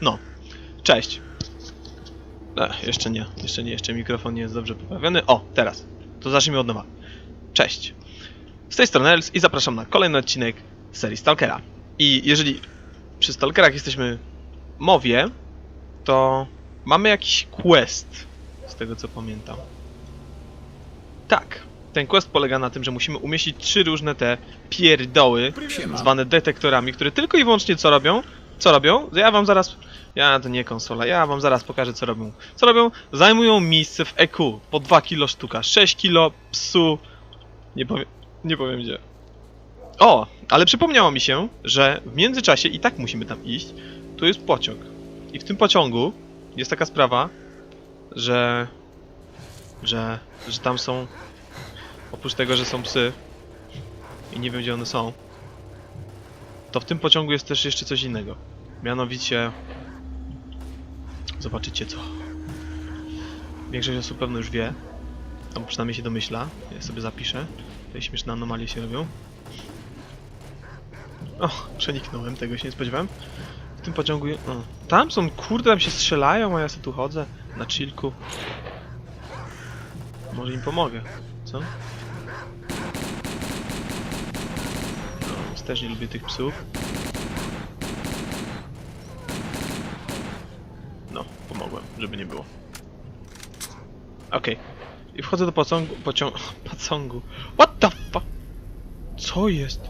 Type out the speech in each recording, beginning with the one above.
No, cześć. E, jeszcze nie, jeszcze nie, jeszcze mikrofon nie jest dobrze poprawiony. O, teraz. To zacznijmy od nowa. Cześć. Z tej strony Els i zapraszam na kolejny odcinek serii Stalkera. I jeżeli przy Stalkerach jesteśmy mowie, to mamy jakiś quest, z tego co pamiętam. Tak, ten quest polega na tym, że musimy umieścić trzy różne te pierdoły, zwane detektorami, które tylko i wyłącznie co robią? Co robią? Ja wam zaraz... Ja, to nie konsola, ja wam zaraz pokażę co robią. Co robią? Zajmują miejsce w EQ, po 2 kilo sztuka, 6 kilo psu... Nie powiem, nie powiem gdzie. O, ale przypomniało mi się, że w międzyczasie i tak musimy tam iść. Tu jest pociąg. I w tym pociągu jest taka sprawa, że... Że... Że tam są... Oprócz tego, że są psy i nie wiem gdzie one są, to w tym pociągu jest też jeszcze coś innego. Mianowicie... Zobaczycie co. Większość osób pewno już wie, albo przynajmniej się domyśla. Ja sobie zapiszę. Tutaj śmieszne anomalie się robią. O, przeniknąłem, tego się nie spodziewałem. W tym pociągu... O, tam są, kurde, tam się strzelają, a ja sobie tu chodzę na chillku. Może im pomogę, co? No, też nie lubię tych psów. No, pomogłem, żeby nie było. Okej. I wchodzę do pociągu... Pociągu... Pociągu... What the fuck? Co jest?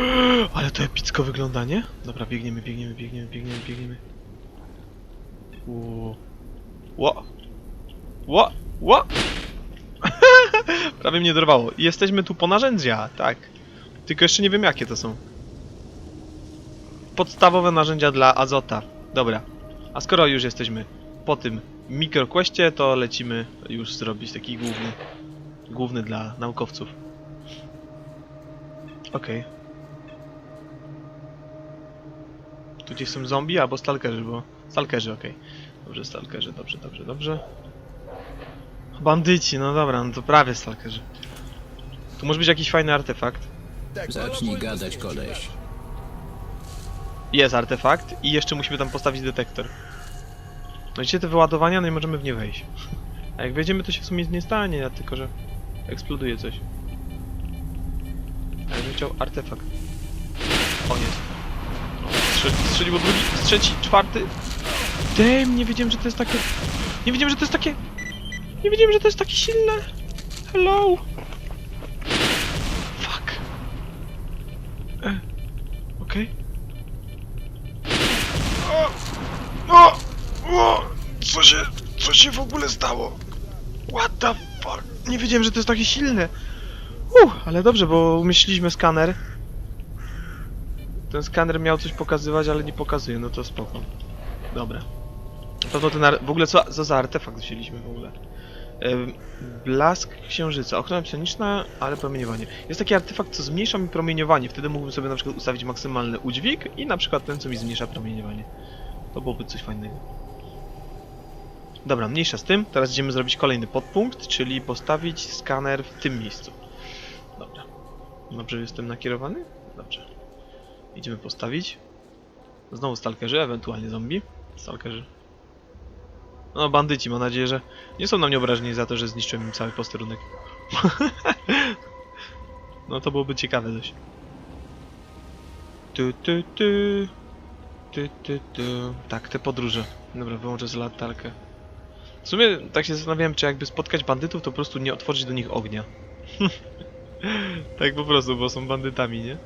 Ale to epicko wygląda, nie? Dobra, biegniemy, biegniemy, biegniemy, biegniemy, biegniemy. Ło. Ło. Ło. Ło. Prawie mnie dorwało. Jesteśmy tu po narzędzia, tak. Tylko jeszcze nie wiem jakie to są. Podstawowe narzędzia dla Azota. Dobra. A skoro już jesteśmy po tym mikroquestie, to lecimy już zrobić taki główny, główny dla naukowców. Okej. Tu gdzieś są zombie albo stalkerzy, bo... Stalkerzy, okej. Dobrze, stalkerzy, dobrze, dobrze, dobrze. Bandyci, no dobra, no to prawie stalkerzy. Tu może być jakiś fajny artefakt. Zacznij gadać, koleś. Jest artefakt i jeszcze musimy tam postawić detektor. No i te wyładowania, no i możemy w nie wejść. A jak wejdziemy, to się w sumie nie stanie, tylko że eksploduje coś. A ja bym chciał artefakt. O, jest. O, strze- Strzeliło drugi, trzeci, czwarty. Damn, nie wiedziałem, że to jest takie... Nie wiedziałem, że to jest takie... Nie wiedziałem, że to jest takie silne. Hello. Okej. O! O! Co się... Co się w ogóle stało? What the fuck? Nie wiedziałem, że to jest takie silne. Uh, ale dobrze, bo umieściliśmy skaner. Ten skaner miał coś pokazywać, ale nie pokazuje, no to spoko. Dobra. Na pewno ten ar- w ogóle co, co za artefakt wzięliśmy w ogóle? Blask księżyca, ochrona psioniczna, ale promieniowanie. Jest taki artefakt, co zmniejsza mi promieniowanie. Wtedy mógłbym sobie na przykład ustawić maksymalny udźwig i na przykład ten, co mi zmniejsza promieniowanie. To byłoby coś fajnego. Dobra, mniejsza z tym. Teraz idziemy zrobić kolejny podpunkt, czyli postawić skaner w tym miejscu. Dobra. Dobrze jestem nakierowany? Dobrze. Idziemy postawić. Znowu stalkerzy, ewentualnie zombie. Stalkerzy. No, bandyci, mam nadzieję, że nie są na mnie obrażeni za to, że zniszczyłem im cały posterunek. no to byłoby ciekawe dość. Tu, tu, tu. Tu, tu, tu. Tak, te podróże. Dobra, wyłączę z latarkę. W sumie tak się zastanawiałem, czy jakby spotkać bandytów, to po prostu nie otworzyć do nich ognia. tak po prostu, bo są bandytami, nie?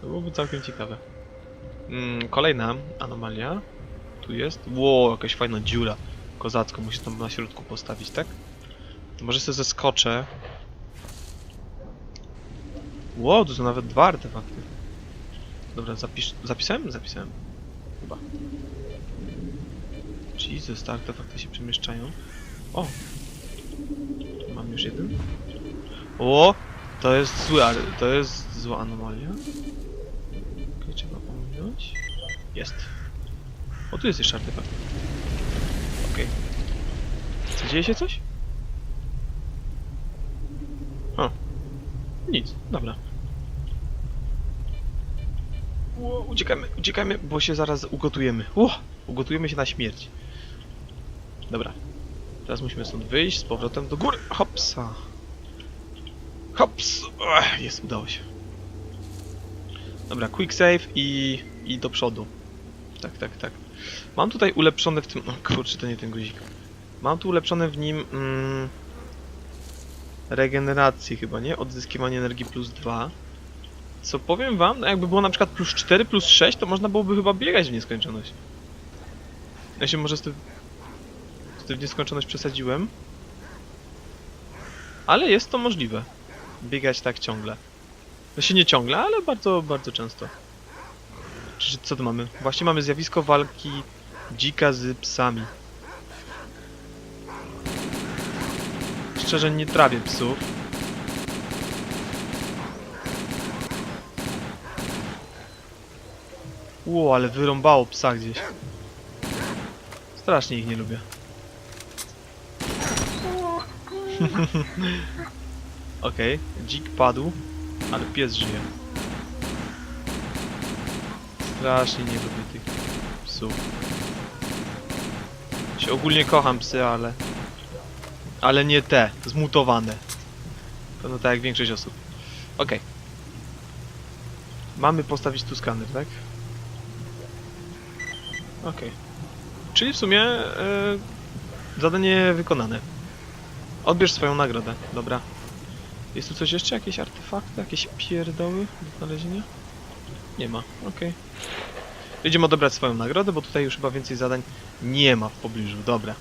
To byłoby całkiem ciekawe. Mm, kolejna anomalia. Tu jest. Ło, jakaś fajna dziura. Kozacko, muszę tam na środku postawić, tak? To może sobie zeskoczę. Ło, tu są nawet dwa artefakty. Dobra, zapisz... zapisałem? Zapisałem. Chyba. Jesus, te artefakty się przemieszczają. O! Mam już jeden. O! To jest zły, to jest zła anomalia. Okej, trzeba pominąć. Jest. O, tu jest jeszcze artefakt. Co, dzieje się coś? O. Nic, dobra. Ło, uciekamy, uciekamy, bo się zaraz ugotujemy. Ło, ugotujemy się na śmierć. Dobra. Teraz musimy stąd wyjść z powrotem do góry. Hopsa. Hops. Ech, jest, udało się. Dobra, quick save i, i do przodu. Tak, tak, tak. Mam tutaj ulepszone w tym... O kurczę, to nie ten guzik. Mam tu ulepszone w nim... Mm, regenerację chyba, nie? Odzyskiwanie energii plus 2. Co powiem wam, no jakby było na przykład plus 4, plus 6, to można byłoby chyba biegać w nieskończoność. Ja się może z tym... Z tym w nieskończoność przesadziłem. Ale jest to możliwe. Biegać tak ciągle. No się nie ciągle, ale bardzo, bardzo często. Czy co tu mamy? Właśnie mamy zjawisko walki dzika z psami. Szczerze nie trawię psów. Ło, ale wyrąbało psa gdzieś. Strasznie ich nie lubię. Okej, dzik padł, ale pies żyje. Strasznie nie lubię tych psów. Się ogólnie kocham psy, ale... Ale nie te, zmutowane. Pewno tak jak większość osób. Okej. Mamy postawić tu skaner, tak? Okej. Czyli w sumie e, zadanie wykonane. Odbierz swoją nagrodę, dobra. Jest tu coś jeszcze? Jakieś artefakty? Jakieś pierdoły do znalezienia? Nie ma, okej. Idziemy odebrać swoją nagrodę, bo tutaj już chyba więcej zadań nie ma w pobliżu. Dobra.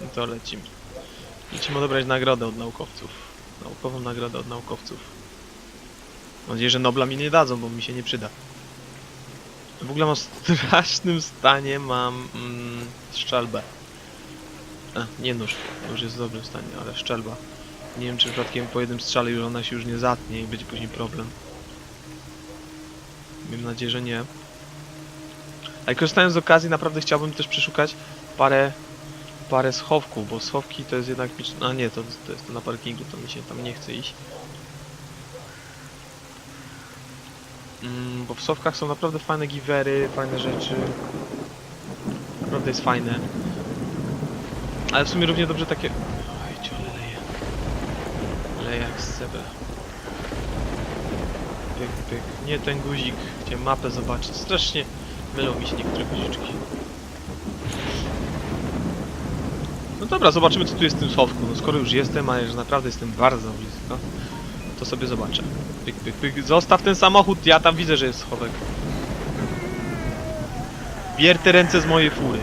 No to lecimy. Lecimy odebrać nagrodę od naukowców. Naukową nagrodę od naukowców. Mam nadzieję, że Nobla mi nie dadzą, bo mi się nie przyda. W ogóle mam w strasznym stanie mam mm, strzelbę. A, nie nóż. Nóż jest w dobrym stanie, ale szczelba. Nie wiem, czy przypadkiem po jednym strzale już ona się już nie zatnie i będzie później problem. Mam nadzieję, że nie. Ale korzystając z okazji, naprawdę chciałbym też przeszukać parę, parę schowków, bo schowki to jest jednak... A nie, to, to jest na parkingu, to mi się tam nie chce iść. Mm, bo w schowkach są naprawdę fajne givery, fajne rzeczy. Naprawdę jest fajne. Ale w sumie równie dobrze takie... Oj, ciole leje. Leje jak z sebe. Pyk, pyk. Nie ten guzik. Chciałem mapę zobaczyć. Strasznie mylą mi się niektóre guziczki. No dobra, zobaczymy co tu jest w tym schowku. No skoro już jestem, ale że naprawdę jestem bardzo blisko, to sobie zobaczę. Pyk, pyk, pyk. Zostaw ten samochód, ja tam widzę, że jest schowek. Bier te ręce z mojej fury.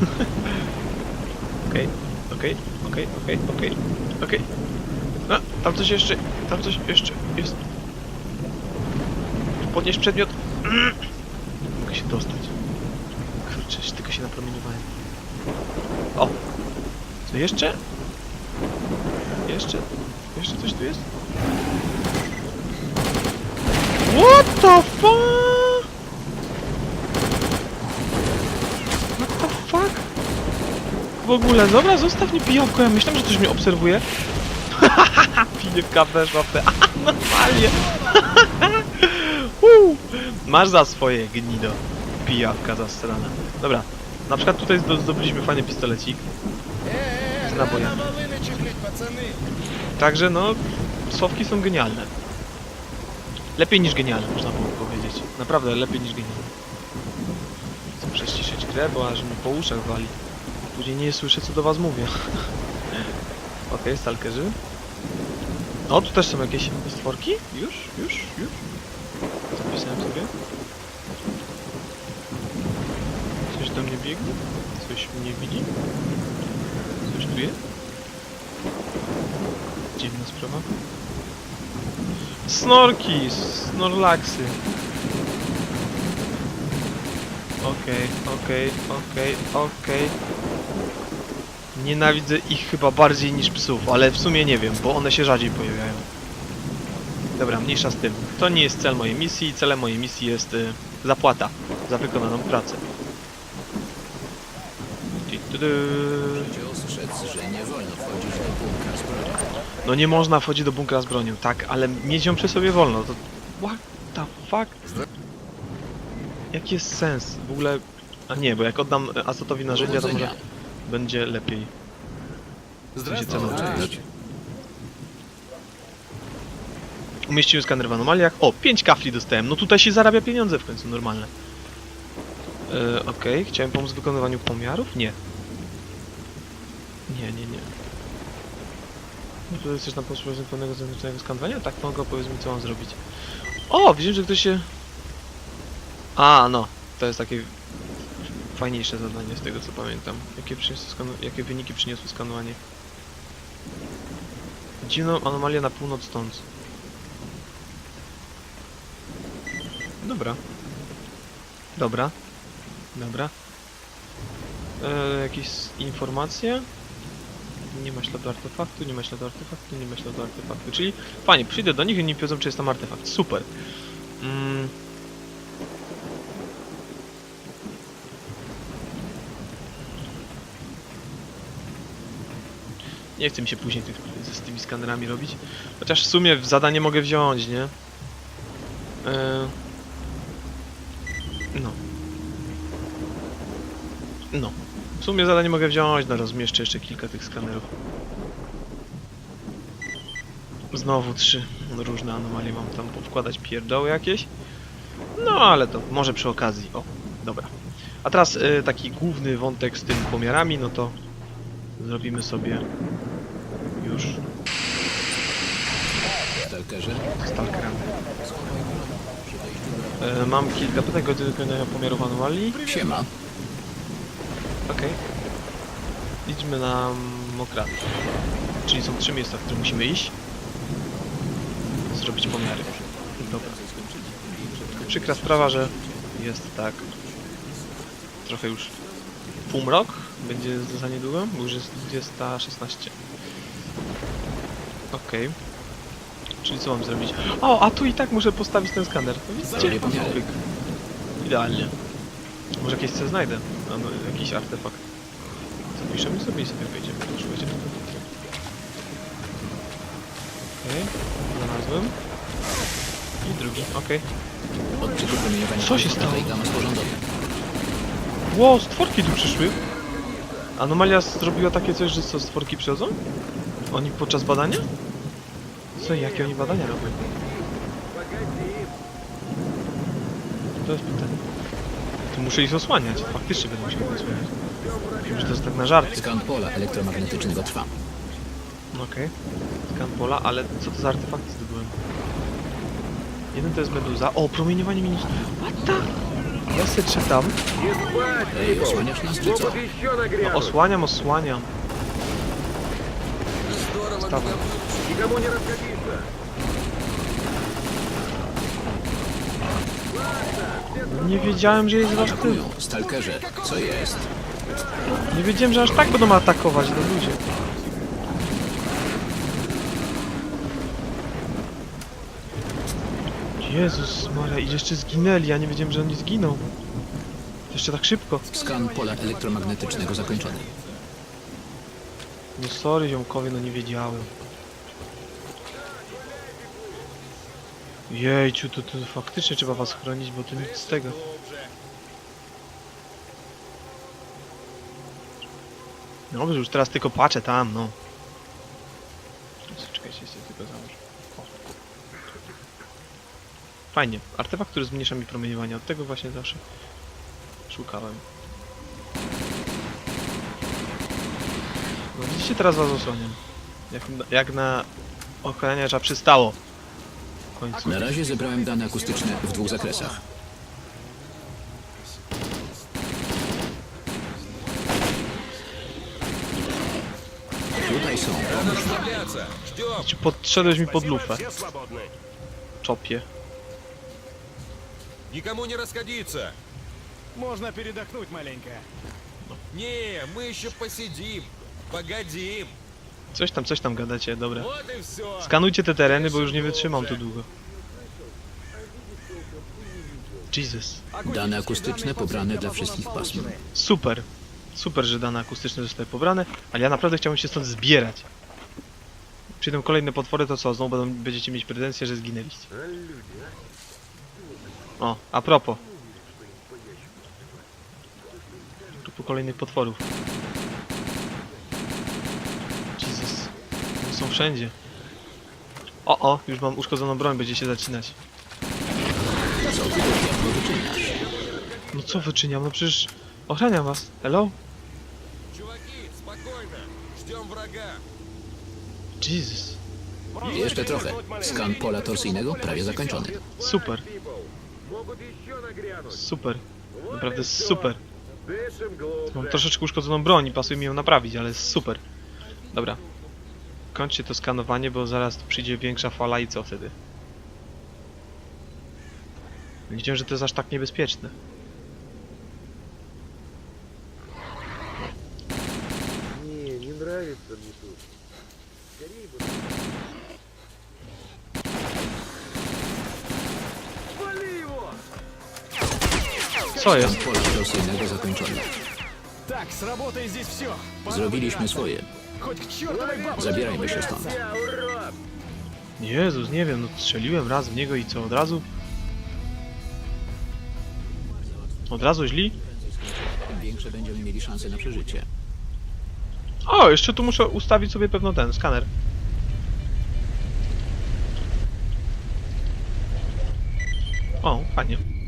Okej, okej, okej, okej, okej, okej. A, tam coś jeszcze, tam coś jeszcze jest. Podnieś przedmiot. Mogę się dostać. Kurczę, tylko się napromieniowałem. Co jeszcze? Jeszcze? Jeszcze coś tu jest? What the fuck? What the fuck? W ogóle, dobra, zostaw mnie pijawko, ja myślałem, że coś mnie obserwuje. Pijawka weszła w te... Uu, Masz za swoje, gnido. Pijawka zastrana. Dobra, na przykład tutaj zdo- zdobyliśmy fajny pistolecik. Także no, słowki są genialne. Lepiej niż genialne, można było powiedzieć. Naprawdę, lepiej niż genialne. Chcę prześciszyć grę, bo aż mi po uszach wali. Później nie słyszę, co do was mówię. Okej, stalkerzy. O, tu też są jakieś stworki? Już? Już? Już? Zapisałem sobie. Coś do mnie biegnie? Coś mnie widzi? Coś tu? Dziwna sprawa. Snorki! Snorlaksy! Okej, okej, okej, okej. Nienawidzę ich chyba bardziej niż psów, ale w sumie nie wiem, bo one się rzadziej pojawiają. Dobra, mniejsza z tym. To nie jest cel mojej misji, celem mojej misji jest y, zapłata za wykonaną pracę. Tu. Że nie wolno wchodzić do bunkra z bronią. No nie można wchodzić do bunkra z bronią, tak, ale mieć ją przy sobie wolno, to... What the fuck? Jaki jest sens? W ogóle... A nie, bo jak oddam Azotowi narzędzia, to może będzie lepiej. Cenowo. Cześć. Umieściłem skaner w anomaliach. O, 5 kafli dostałem. No tutaj się zarabia pieniądze w końcu, normalne. E, Okej, chciałem pomóc w wykonywaniu pomiarów? Nie. Nie, nie, nie. No tutaj chcesz na posłużenie pełnego zewnętrznego skanowania? Tak, mogę, powiedz mi co mam zrobić. O, widzimy, że ktoś się... A, no. To jest takie fajniejsze zadanie z tego co pamiętam. Jakie, skanu... Jakie wyniki przyniosło skanowanie? Dziwną anomalię na północ stąd. Dobra. Dobra. Dobra. E, jakieś informacje? Nie ma śladu artefaktu, nie ma śladu artefaktu, nie ma śladu artefaktu. Czyli fajnie, przyjdę do nich i nie powiedzą, czy jest tam artefakt. Super. Mm. Nie chce mi się później tych, z, z tymi skanerami robić. Chociaż w sumie w zadanie mogę wziąć, nie? E, No. No. W sumie zadanie mogę wziąć, no rozmieszczę jeszcze kilka tych skanerów. Znowu trzy różne anomalie mam tam powkładać pierdoły jakieś. No ale to może przy okazji. O, dobra. A teraz y, taki główny wątek z tym pomiarami, no to zrobimy sobie już Stalkerze. stalkerami. E, mam kilka pytań do wykonania pomiarów anomalii. Siema. Okej. Idźmy na Mokraty. Czyli są trzy miejsca, w które musimy iść. Zrobić pomiary. Dobra. Przykra sprawa, że jest tak. Trochę już półmrok. Będzie za niedługo, bo już jest 20.16. Okej. Czyli co mam zrobić? O, a tu i tak muszę postawić ten skaner. No widzicie? Idealnie. Może jakieś co znajdę. No, no, jakiś artefakt. Zapiszemy sobie i sobie wejdziemy. Już wejdziemy. Okej, znalazłem. I drugi, okej. Promieniowania Co się stało? gamma sporządowe. Ło, stworki tu przyszły. Anomalia zrobiła takie coś, że co, stworki przychodzą? Oni podczas badania? Co, jakie oni badania robią? To jest pytanie To muszę ich osłaniać. Faktycznie będę musiał ich osłaniać. Wiem, że to jest tak na żarty. Skan pola elektromagnetycznego trwa. No Okej. Skan pola, ale co to za artefakty zdobyłem? Jeden to jest meduza. O, promieniowanie mini... What the? Ja se czytam. Ej, osłaniasz nas, czy co? No, osłaniam, osłaniam. Stawaj. Никому не расходиться! Nie wiedziałem, że jest aż. Atakują. Stalkerze. Co jest? Nie wiedziałem, że aż tak będą atakować, no ludzie. Jezus Maria, i jeszcze zginęli, ja nie wiedziałem, że oni zginą. Jeszcze tak szybko. Skan pola elektromagnetycznego zakończony. No sorry ziomkowie, no nie wiedziałem. Jejciu, to, to faktycznie trzeba was chronić, bo to nic z tego. No już teraz tylko patrzę tam, no. Czekajcie, jeszcze tylko załóż. O. Fajnie. Artefakt, który zmniejsza mi promieniowanie. Od tego właśnie zawsze szukałem. No widzicie, teraz was osłaniam. Jak, jak na ochraniacza przystało. W końcu. Na razie zebrałem dane akustyczne w dwóch zakresach. Tutaj są. Расслабляться! Ждем! Ci Podszedłeś mi pod lufę. Все свободны! Czopie. Никому не расходиться! Можно передохнуть маленько. Не, мы еще посидим! Погодим! Coś tam, coś tam gadacie, dobra. Skanujcie te tereny, bo już nie wytrzymam tu długo. Jesus. Dane akustyczne pobrane dla wszystkich pasm. Super. Super, że dane akustyczne zostały pobrane, ale ja naprawdę chciałbym się stąd zbierać. Przyjdą kolejne potwory, to co? Znowu będą, będziecie mieć pretensje, że zginęliście. O, a propos. Tu po kolejnych potworów. wszędzie. O, o, już mam uszkodzoną broń, będzie się zacinać. Co ty wyczyniasz? No co wyczyniam? No przecież ochraniam was. Hello? Jesus. Jeszcze trochę. Skan pola torsyjnego prawie zakończony. Super. Super. Naprawdę super. Mam troszeczkę uszkodzoną broń i pasuje mi ją naprawić, ale super. Dobra, Kończcie to skanowanie, bo zaraz tu przyjdzie większa fala i co wtedy? Nie Wiedziałem, że to jest aż tak niebezpieczne. Не, не нравится мне тут. Скорее бы. Вали его! Co jest? Skan pola torsyjnego zakończony. Так, сработай здесь все. Zrobiliśmy swoje. Zabierajmy się stąd. Jezus, nie wiem, no strzeliłem raz w niego i co, od razu? Od razu źli? Większe będziemy mieli szanse na przeżycie. O, jeszcze tu muszę ustawić sobie pewno ten skaner. O, fajnie.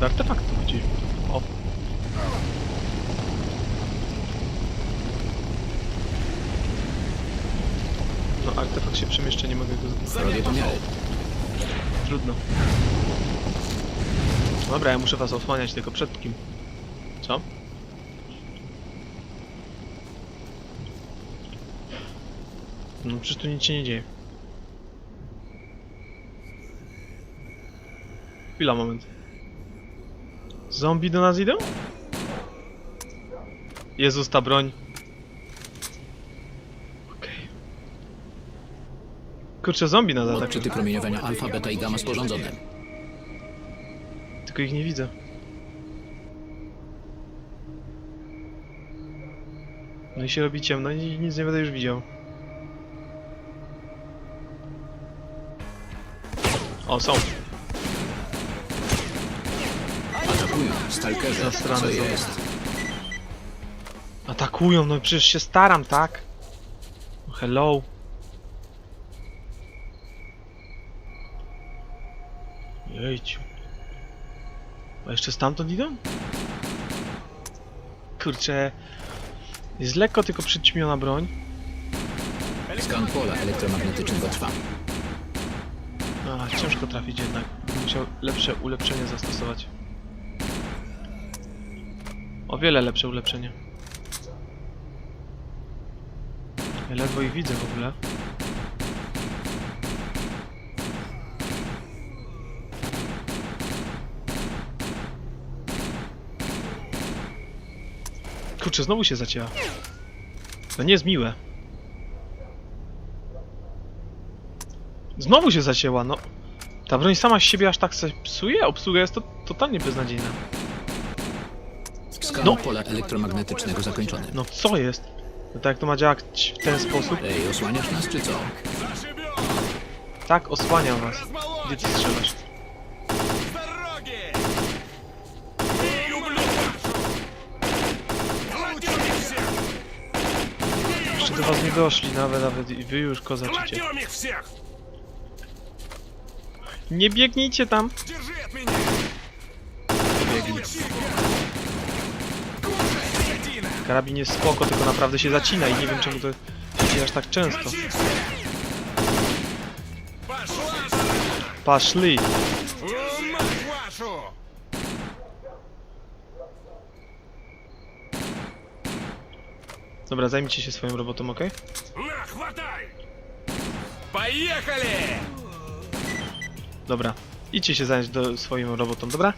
Nawet artefakt tu gdzieś. O. No, artefakt się przemieszcza, nie mogę go pomiary. Trudno. Dobra, ja muszę was osłaniać tylko przed kim. Co? No przecież tu nic się nie dzieje. Chwila, moment. Zombie do nas idą? Jezus, ta broń. Okej. Kurczę, zombie nas atakują. Odczyty promieniowania alfa, beta i gamma sporządzone. Tylko ich nie widzę. No i się robi ciemno i nic nie będę już widział. O, są. Atakują. Stalkerze. Zasrane Co jest? Atakują, no przecież się staram, tak? No Hello. Jejciu. A jeszcze stamtąd idą? Kurczę. Jest lekko tylko przyćmiona broń. Skan pola elektromagnetycznego trwa. A, ciężko trafić jednak. Musiał lepsze ulepszenie zastosować. O wiele lepsze ulepszenie. Ja ledwo ich widzę w ogóle. Kurczę, znowu się zacięła. To nie jest miłe. Znowu się zacięła, no. Ta broń sama z siebie aż tak se psuje? Obsługa jest to totalnie beznadziejna. Skan No. pola elektromagnetycznego zakończony. No co jest? No tak jak to ma działać w ten sposób? Ej, osłaniasz nas czy co? Tak, osłaniam was. Gdzie ty strzelasz? С дороги! Эй, ублюдок! Кладем их всех! Jeszcze do was nie doszli nawet, nawet i wy już kozaczycie. Кладем их всех! Nie biegnijcie tam! Держи от меня! Biegli. Скотина! Karabin jest spoko, tylko naprawdę się zacina i nie wiem czemu to się dzieje aż tak często. Мочи всех! Пошла! Paszli! О, мать вашу! Dobra, zajmijcie się swoją robotą, ok? На, хватай! Поехали! Dobra. Idźcie się zająć do swoją robotą, dobra?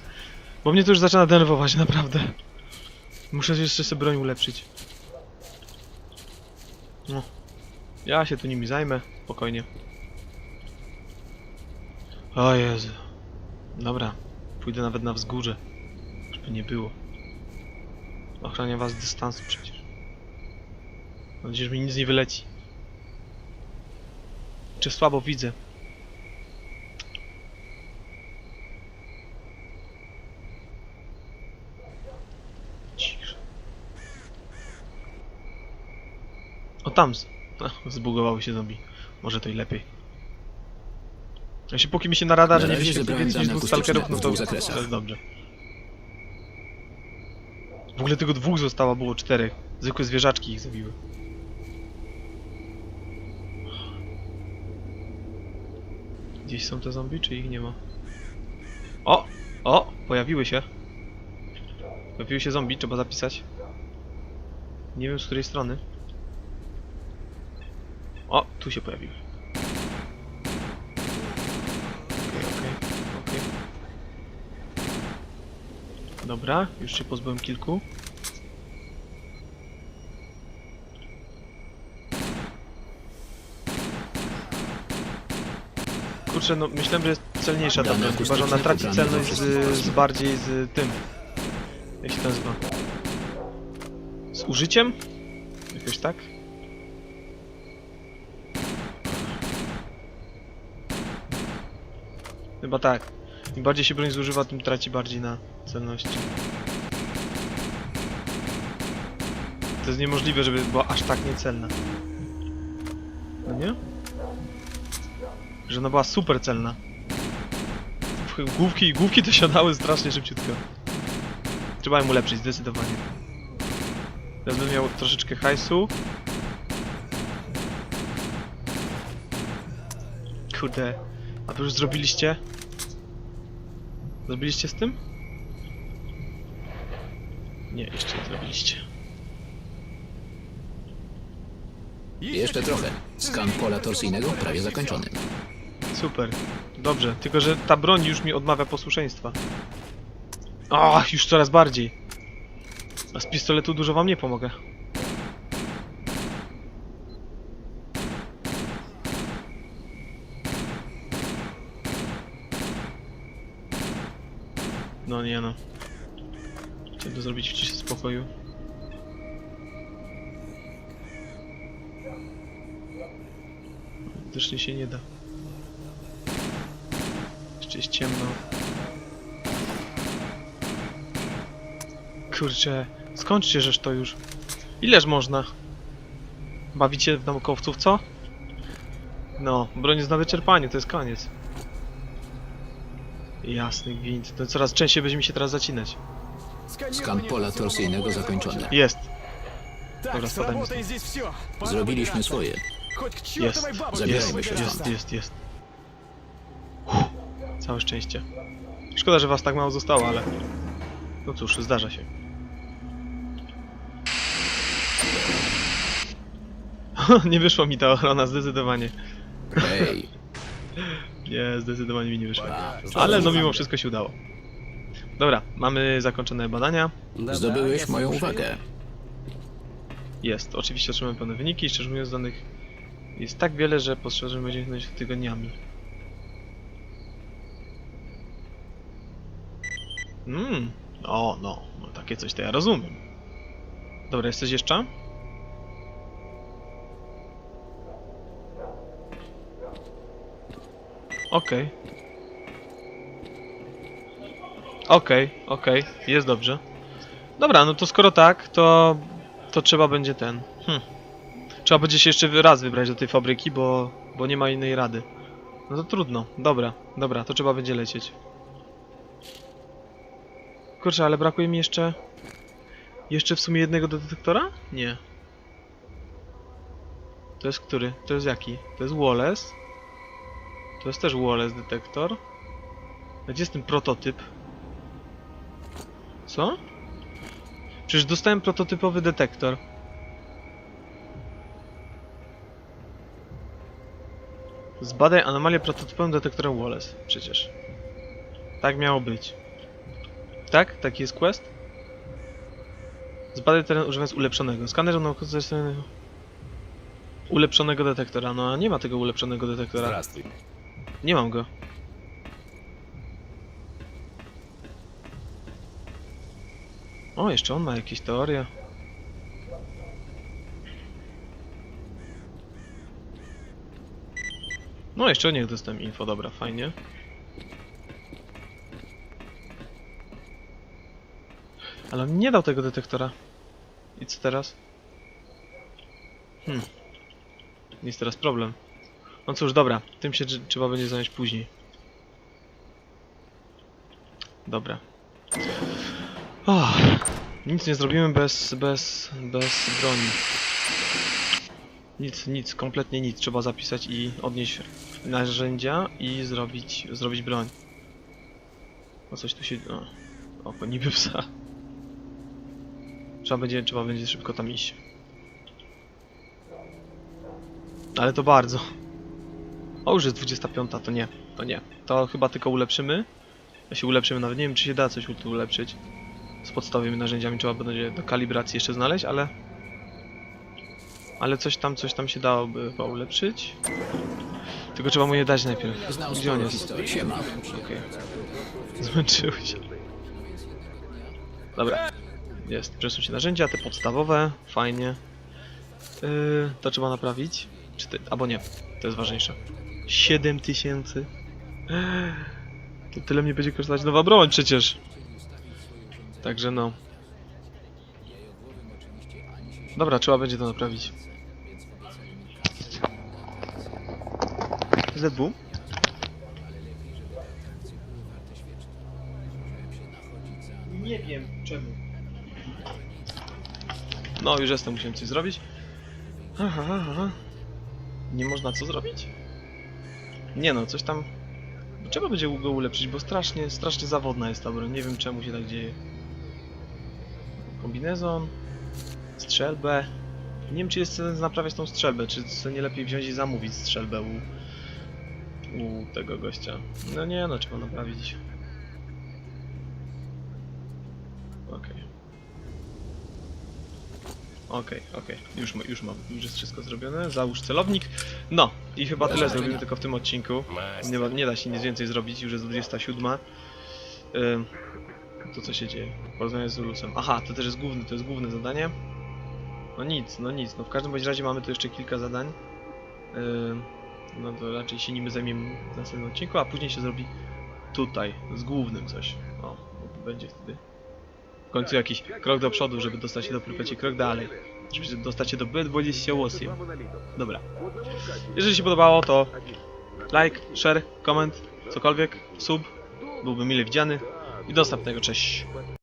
Bo mnie to już zaczyna denerwować, naprawdę. Muszę jeszcze sobie broń ulepszyć. No. Ja się tu nimi zajmę, spokojnie. O Jezu. Dobra. Pójdę nawet na wzgórze. Żeby nie było. Ochraniam was z dystansu przecież. Mam nadzieję, że mi nic nie wyleci. Czy słabo widzę? Tam zbugowały się zombie. Może to i lepiej. Jeśli póki mi się na radarze nie zebrałem więcej niż dwóch stalkerów, no to, to jest dobrze. W ogóle tylko dwóch zostało, było czterech. Zwykłe zwierzaczki ich zabiły. Gdzieś są te zombie, czy ich nie ma? O! O! Pojawiły się. Pojawiły się zombie, trzeba zapisać. Nie wiem z której strony. O! Tu się pojawiły. Okej, okej, okej. Dobra, już się pozbyłem kilku. Kurczę, no myślałem, że jest celniejsza ta broń, chyba że ona traci celność we z, z bardziej z tym. Jak się to nazywa? Z użyciem? Jakoś tak? Chyba tak. Im bardziej się broń zużywa, tym traci bardziej na celności. To jest niemożliwe, żeby była aż tak niecelna. No nie? Że ona była super celna. Główki, główki to siadały strasznie szybciutko. Trzeba ją ulepszyć, zdecydowanie. Teraz bym miał troszeczkę hajsu. Kurde. A wy już zrobiliście? Zrobiliście z tym? Nie, jeszcze nie zrobiliście. Jeszcze trochę. Skan pola torsyjnego prawie zakończony. Super. Dobrze, tylko że ta broń już mi odmawia posłuszeństwa. Ach, już coraz bardziej. A z pistoletu dużo wam nie pomogę. No nie no. Chciałem to zrobić w ciszy spokoju. Widocznie się nie da. Jeszcze jest ciemno. Kurczę, skończcie żeż to już. Ileż można? Bawicie w naukowców, co? No, broń jest na wyczerpaniu, to jest koniec. Jasny gwint. To coraz częściej będziemy się teraz zacinać. Skan pola torsyjnego zakończony. Jest. Dobra, spadajmy. Zrobiliśmy swoje. Jest. Zabierajmy się Jest, jest, jest. Uff. Całe szczęście. Szkoda, że was tak mało zostało, ale... No cóż, zdarza się. Nie wyszło mi ta ochrona, zdecydowanie. Hej, nie, zdecydowanie mi nie wyszło. Ale no mimo wszystko się udało. Dobra, mamy zakończone badania. zdobyłeś moją uwagę. Jest, oczywiście otrzymałem pełne wyniki, szczerze mówiąc danych jest tak wiele, że postrzeżemy będziemy tknąć tygodniami. Mmm, o no, no, takie coś to ja rozumiem. Dobra, jesteś jeszcze? Okej. Okej, okej, jest dobrze. Dobra, no to skoro tak, to to trzeba będzie ten. Hm. Trzeba będzie się jeszcze raz wybrać do tej fabryki, bo, bo nie ma innej rady. No to trudno. Dobra, dobra, to trzeba będzie lecieć. Kurczę, ale brakuje mi jeszcze... Jeszcze w sumie jednego detektora? Nie. To jest który? To jest jaki? To jest Wallace. To jest też Wallace detektor. Gdzie jest ten prototyp? Co? Przecież dostałem prototypowy detektor. Zbadaj anomalię prototypowym detektorem Wallace. Przecież. Tak miało być. Tak? Taki jest quest? Zbadaj teren używając ulepszonego. Skaner naukowy ulepszonego detektora. No, a nie ma tego ulepszonego detektora. Zdrastwik. Nie mam go. O, jeszcze on ma jakieś teorie. No, jeszcze o nich dostałem info, dobra, fajnie. Ale on nie dał tego detektora. I co teraz? Hmm. jest teraz problem. No cóż, dobra, tym się tr- trzeba będzie zająć później. Dobra. Oh, nic nie zrobimy bez, bez, bez broni. Nic, nic, kompletnie nic. Trzeba zapisać i odnieść narzędzia i zrobić, zrobić broń. O coś tu się... O, oko niby psa. Trzeba będzie, trzeba będzie szybko tam iść. Ale to bardzo. O, już jest 25, to nie, to nie. To chyba tylko ulepszymy. Ja się ulepszymy, nawet nie wiem czy się da coś tu ulepszyć. Z podstawowymi narzędziami trzeba będzie do kalibracji jeszcze znaleźć, ale... Ale coś tam, coś tam się dałoby chyba ulepszyć. Tylko trzeba mu je dać najpierw. Gdzie on jest? Okej. Zmęczyły się. Dobra. Jest. Przesuń się narzędzia, te podstawowe. Fajnie. Yy, to trzeba naprawić. Czy ty... Albo nie. To jest ważniejsze. 7000. To tyle mnie będzie kosztować nowa broń przecież. Także no. Dobra, trzeba będzie to naprawić. ZW? Nie wiem czemu. No, już jestem, musiałem coś zrobić. Aha, aha. Nie można co zrobić? Nie no, coś tam... Trzeba będzie go ulepszyć, bo strasznie, strasznie zawodna jest ta broń. Nie wiem czemu się tak dzieje. Kombinezon. Strzelbę. Nie wiem czy jest sens naprawiać tą strzelbę, czy nie lepiej wziąć i zamówić strzelbę u... u tego gościa. No nie no, trzeba naprawić. Okej. Okej, okej. Już, ma- już mam. Już jest wszystko zrobione. Załóż celownik. No. I chyba tyle zrobimy tylko w tym odcinku. Nie, ma, nie da się nic więcej zrobić. Już jest 27. Ym, to co się dzieje? Porozmawiać z Ulusem. Aha, to też jest główne, to jest główne zadanie. No nic, no nic. No w każdym bądź razie mamy tu jeszcze kilka zadań. Ym, no to raczej się nimi zajmiemy w następnym odcinku, a później się zrobi tutaj, z głównym coś. O, będzie wtedy w końcu jakiś krok do przodu, żeby dostać się do Prypeci, krok dalej. Żeby dostać się do B28. Dobra. Jeżeli się podobało, to like, share, koment, cokolwiek, sub. Byłby mile widziany. I do następnego, cześć.